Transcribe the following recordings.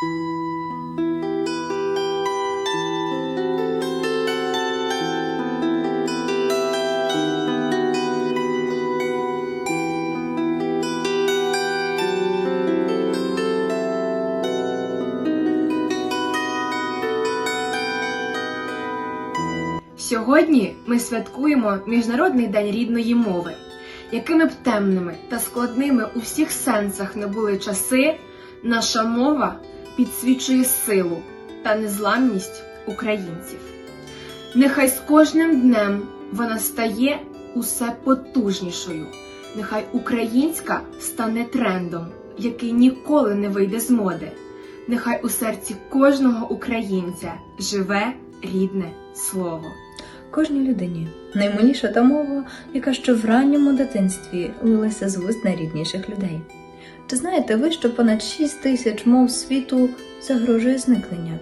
Сьогодні ми святкуємо Міжнародний день рідної мови. Якими б темними та складними у всіх сенсах не були часи, наша мова підсвічує силу та незламність українців. Нехай з кожним днем вона стає усе потужнішою. Нехай українська стане трендом, який ніколи не вийде з моди. Нехай у серці кожного українця живе рідне слово. Кожній людині наймиліша та мова, яка ще в ранньому дитинстві лилася з вуст найрідніших людей. Чи знаєте ви, що понад 6 тисяч мов світу загрожує зникнення?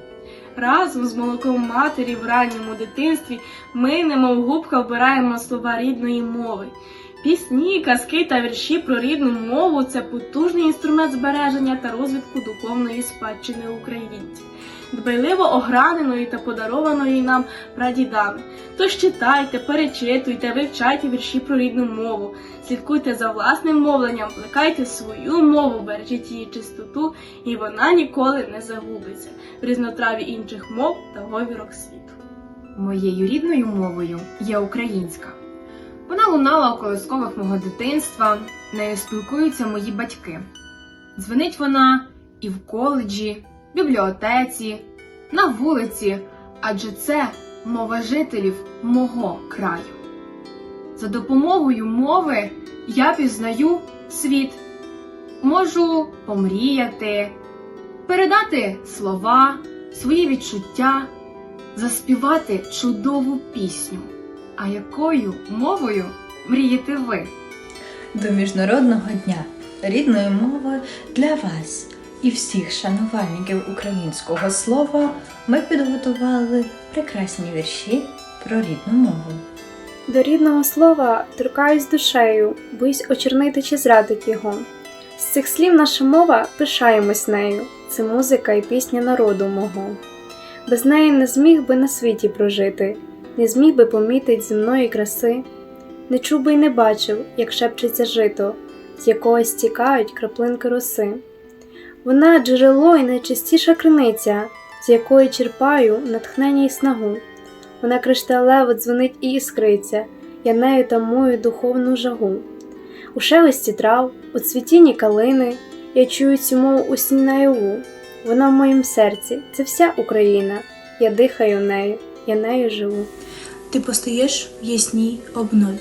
Разом з молоком матері в ранньому дитинстві ми, немов губка, вбираємо слова рідної мови. Пісні, казки та вірші про рідну мову це потужний інструмент збереження та розвитку духовної спадщини українців, дбайливо ограненої та подарованої нам прадідами. Тож читайте, перечитуйте, вивчайте вірші про рідну мову, слідкуйте за власним мовленням, плекайте свою мову, бережіть її чистоту, і вона ніколи не загубиться в різнотраві інших мов та говірок світу. Моєю рідною мовою є українська. Вона лунала у колискових мого дитинства, нею спілкуються мої батьки. Дзвенить вона і в коледжі, бібліотеці, на вулиці, адже це мова жителів мого краю. За допомогою мови я пізнаю світ, можу помріяти, передати слова, свої відчуття, заспівати чудову пісню. А якою мовою мрієте ви? До Міжнародного дня рідної мови для вас і всіх шанувальників українського слова ми підготували прекрасні вірші про рідну мову. До рідного слова торкаюсь душею, боюсь очернити чи зрадить його. З цих слів наша мова пишаємось нею, це музика і пісня народу мого. Без неї не зміг би на світі прожити, не зміг би помітить земної краси, не чув би й не бачив, як шепчеться жито, з якого стікають краплинки роси. Вона джерело і найчистіша криниця, з якої черпаю натхнення й снагу. Вона кришталево дзвонить і іскриться, я нею тамую духовну жагу. У шелесті трав, у цвітінні калини, я чую цю мову у сні наяву. Вона в моїм серці, це вся Україна. Я дихаю нею, я нею живу. Ти постаєш в ясній обнові,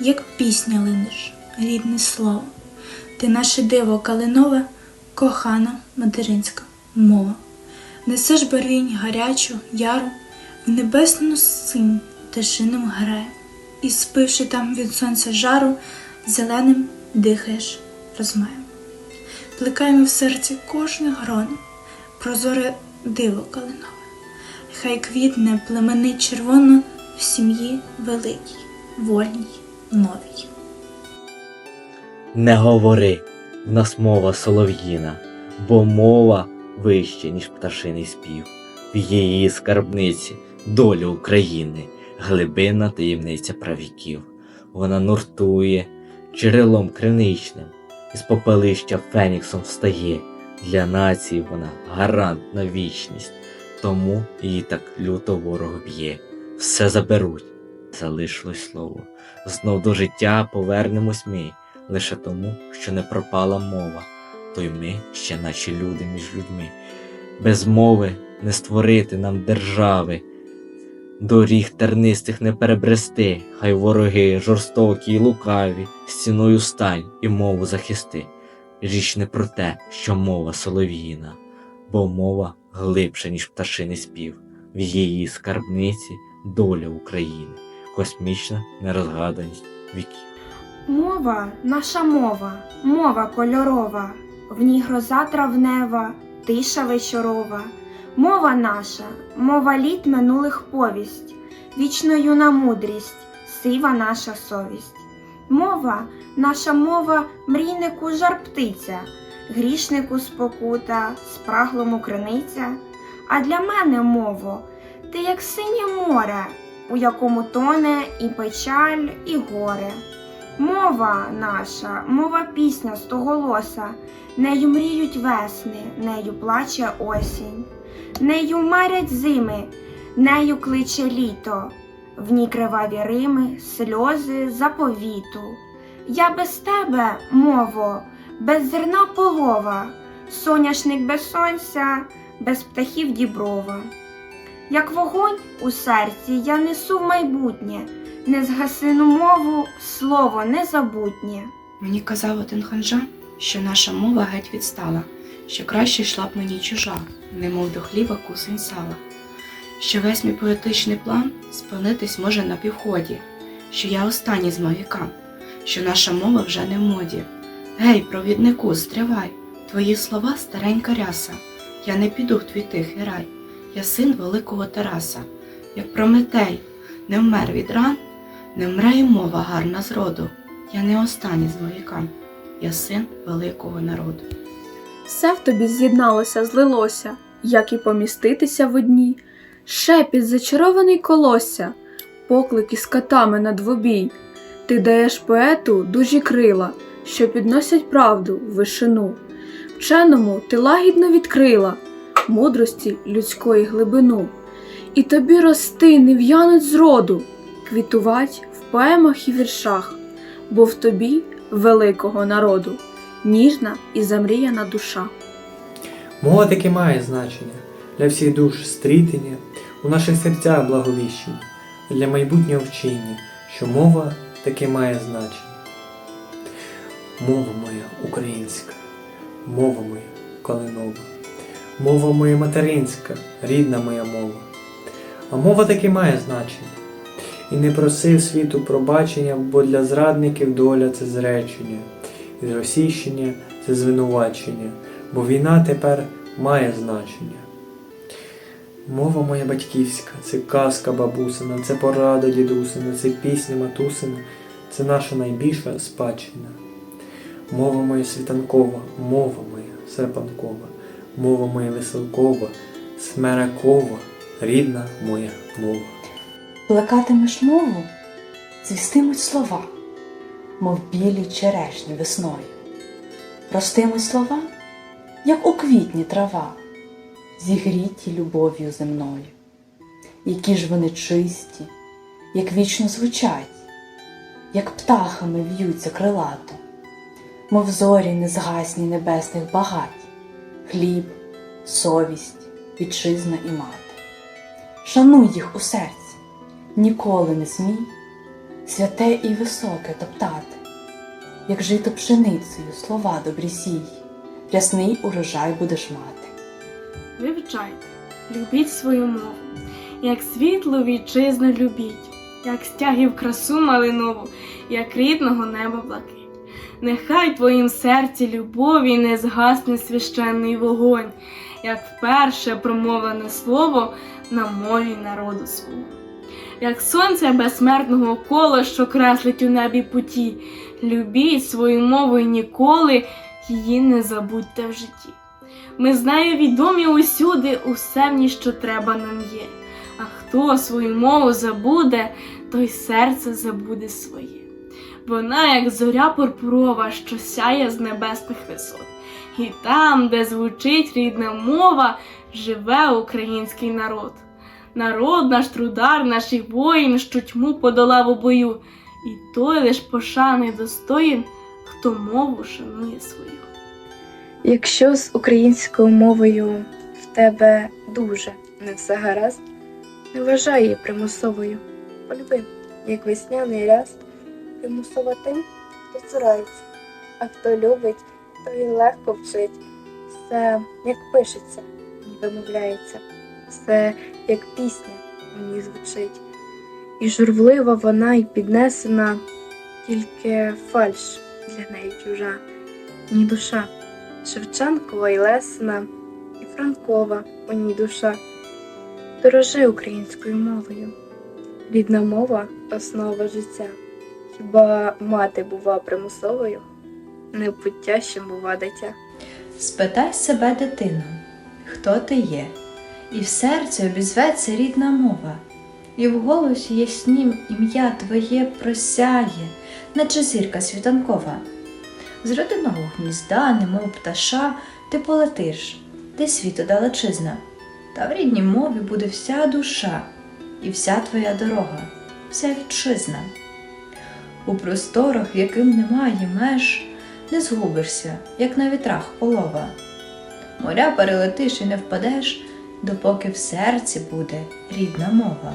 як пісня линеш, рідне слово. Ти наше диво калинове, кохана материнська мова. Несеш барвінь гарячу, яру, в небесну синь тишиним грає, і спивши там від сонця жару, зеленим дихаєш розмаєм. Плекаємо в серці кожне гроно, прозоре диво калинове. Хай квітне племенить червоно в сім'ї великій, вольній, новій. Не говори, в нас мова солов'їна, бо мова вище, ніж пташиний спів. В її скарбниці доля України, глибинна таємниця правіків. Вона нуртує джерелом криничним, із попелища феніксом встає. Для нації вона гарант на вічність, тому її так люто ворог б'є. Все заберуть, залишилось слово. Знов до життя повернемось ми лише тому, що не пропала мова, то й ми ще наче люди між людьми. Без мови не створити нам держави, доріг тернистих не перебрести, хай вороги жорстокі й лукаві, стіною стань і мову захисти. Річ не про те, що мова солов'їна, бо мова глибша, ніж пташиний спів, в її скарбниці доля України, космічна нерозгаданість віків. Мова наша мова, мова кольорова, в ній гроза травнева, тиша вечорова. Мова наша, мова літ минулих повість, вічно юна мудрість, сива наша совість. Мова, наша мова, мрійнику жар птиця, грішнику спокута, спраглому криниця. А для мене, мово, ти як синє море, у якому тоне і печаль, і горе. Мова наша, мова пісня стоголоса, нею мріють весни, нею плаче осінь, нею марять зими, нею кличе літо, в ній криваві рими, сльози заповіту. Я без тебе, мово, без зерна полова, соняшник без сонця, без птахів діброва. Як вогонь у серці я несу в майбутнє, незгасину мову, слово незабутнє. Мені казав один ханжа, що наша мова геть відстала, що краще йшла б мені чужа, немов до хліба кусень сала, що весь мій поетичний план спинитись може на півході, що я останній з могікан, що наша мова вже не в моді. Гей, провіднику, стривай, твої слова старенька ряса, я не піду в твій тихий рай, я син великого Тараса, як Прометей, не вмер від ран, не вмре й мова гарна з роду. Я не останній з могікан, я син великого народу. Все в тобі з'єдналося, злилося, як і поміститися в одній, шепіт зачарований колосся, поклик із котами на двобій. Ти даєш поету дужі крила, що підносять правду в вишину. Вченому ти лагідно відкрила мудрості людської глибину, і тобі рости не в'януть зроду, квітувать в поемах і віршах, бо в тобі великого народу ніжна і замріяна душа. Мова таки має значення для всіх душ стрітення, у наших серцях благовіщення, для майбутнього вчення, що мова таки має значення. Мова моя українська, мова моя калинова, мова моя материнська, рідна моя мова. А мова таки має значення. І не просив світу пробачення, бо для зрадників доля це зречення, і російщення це звинувачення, бо війна тепер має значення. Мова моя батьківська, це казка бабусина, це порада дідусина, це пісня матусина, це наша найбільша спадщина. Мова моя світанкова, мова моя серпанкова, мова моя веселкова, смерекова, рідна моя мова. Плекатимеш мову, цвістимуть слова, мов білі черешні весною. Ростимуть слова, як у квітні трава, зігріті любов'ю земною. Які ж вони чисті, як вічно звучать, як птахами в'ються крилато, мов зорі незгасні небесних багать, хліб, совість, вітчизна і мати. Шануй їх у серці ніколи не змій святе і високе топтати, як жито пшеницею слова добрі сій, рясний урожай будеш мати. Вивчайте, любіть свою мову, як світлу вітчизну любіть, як стягів красу малинову, як рідного неба блакить. Нехай твоїм серці любові не згасне священний вогонь, як вперше промовлене слово на мові народу свого. Як сонце безсмертного кола, що креслить у небі путі, любіть свою мову і ніколи її не забудьте в житті. Ми з нею відомі усюди, усе в ній, що треба нам є. А хто свою мову забуде, той серце забуде своє. Вона, як зоря пурпурова, що сяє з небесних висот. І там, де звучить рідна мова, живе український народ. Народ наш трудар, наших воїн, що тьму подолав у бою, і той лиш пошани достоїн, хто мову шанує свою. Якщо з українською мовою в тебе дуже не все гаразд, не вважай її примусовою. Полюби, як весняний ряс, примусово тим, хто цурається, а хто любить, той легко вчить. Все як пишеться, і вимовляється, все як пісня ній звучить. І журвлива вона й піднесена, тільки фальш для неї чужа, ні душа. Шевченкова і Лесина, і Франкова у ній душа. Дорожи українською мовою. Рідна мова основа життя. Хіба мати бува примусовою? Не пуття ще бува дитя. Спитай себе, дитино, хто ти є, і в серці обізветься рідна мова, і в голосі яснім ім'я твоє просяє, наче зірка світанкова. З родинного гнізда, немов пташа, ти полетиш, де світу далечизна, та в рідній мові буде вся душа, і вся твоя дорога, вся вітчизна. У просторах, яким немає меж, не згубишся, як на вітрах полова. Моря перелетиш і не впадеш, допоки в серці буде рідна мова.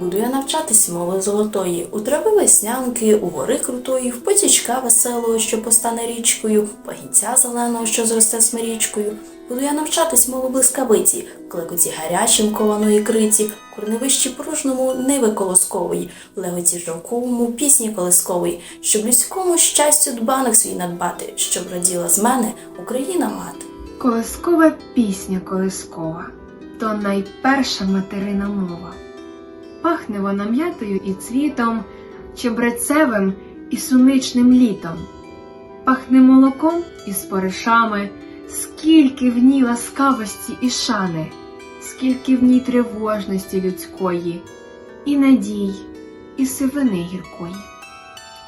Буду я навчатись мови золотої, у трави веснянки, у гори крутої, в потічка веселого, що постане річкою, в пагінця зеленого, що зросте смирічкою. Буду я навчатись мову блискавиці, клекоті гарячим кованої криті, курневищі пружному ниви колоскової, в леготі жовковому пісні колискової, щоб людському щастю дбаних свій надбати, щоб раділа з мене Україна мати. Колискова пісня колискова то найперша материна мова. Пахне вона м'ятою і цвітом, чебрецевим і суничним літом. Пахне молоком і споришами, скільки в ній ласкавості і шани, скільки в ній тривожності людської, і надій, і сивини гіркої.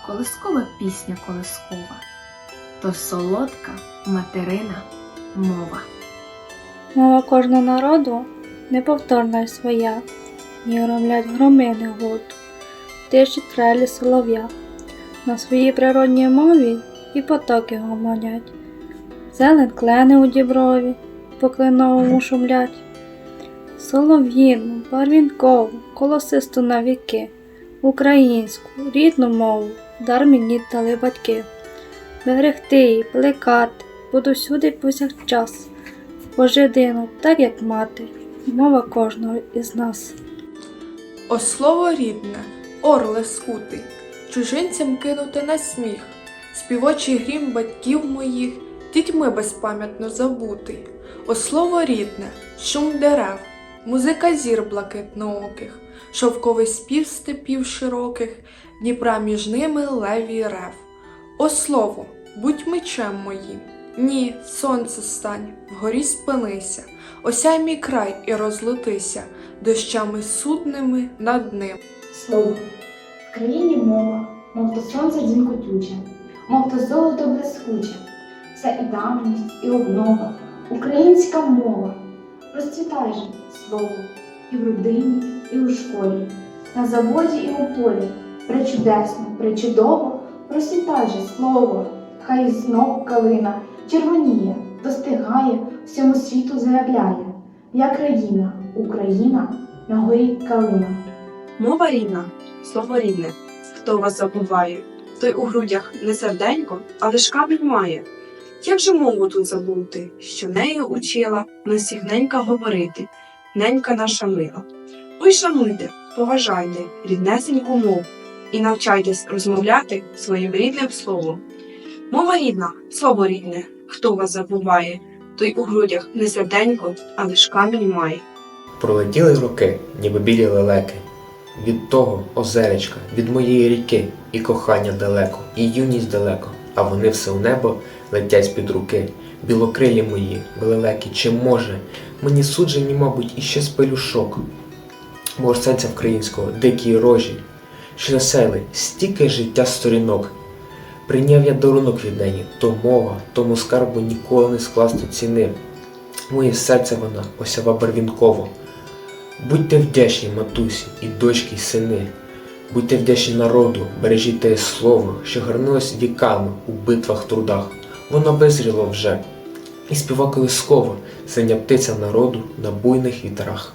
Колискова пісня колискова, то солодка материна мова. Мова кожного народу неповторна й своя, ні громлять громи не гуд, тиші трелі солов'я. На своїй природній мові і потоки гомонять. Зелен клени у діброві, по кленовому шумлять. Солов'їну, барвінкову, колосисту на віки, українську, рідну мову, дар мені дали батьки. Берегти плекати, буду всюди повсякчас. Божедину, так як мати, мова кожного із нас. О слово рідне, орле скутий, чужинцям кинути на сміх, співочий грім батьків моїх, дітьми безпам'ятно забутий. О слово рідне, шум дерев, музика зір блакитнооких, шовковий спів степів широких, Дніпра між ними левій рев. О слово, будь мечем моїм. Ні, сонце стань, вгорі спинися, осяй мій край і розлетися, дощами судними над ним. Слово. В країні мова, мов то сонце дзінкотюче, мов то золото блискуче. Це і давність, і обнова, українська мова. Розцвітай же слово і в родині, і у школі, на заводі і у полі. Пречудесно, пречудово, розцвітай же слово, хай знов калина червоніє, достигає, всьому світу заявляє. Я країна, Україна, на горі калина. Мова рідна, слово рідне. Хто вас забуває, той у грудях не серденько, а лиш камінь має. Як же мову тут забути, що нею учила нас всіх ненька говорити, ненька наша мила. Ви шануйте, поважайте ріднесеньку мову і навчайтесь розмовляти своїм рідним словом. Мова рідна, слово рідне, хто вас забуває, той у грудях не серденько, а лиш камінь має. Пролетіли роки, ніби білі лелеки. Від того озеречка, від моєї ріки, і кохання далеко, і юність далеко, а вони все в небо летять з-під руки. Білокрилі мої, велилекі, чи може мені суджені, мабуть, іще з пелюшок, ж українського, дикі рожі, що засели стільки життя сторінок. Прийняв я дарунок від неї, то мова, тому скарбу ніколи не скласти ціни. Моє серце вона осява барвінково. Будьте вдячні, матусі, і дочки, і сини. Будьте вдячні народу, бережіть те слово, що гарнилось віками у битвах трудах. Воно визріло вже, і співа колисково, синя птиця народу на буйних вітрах.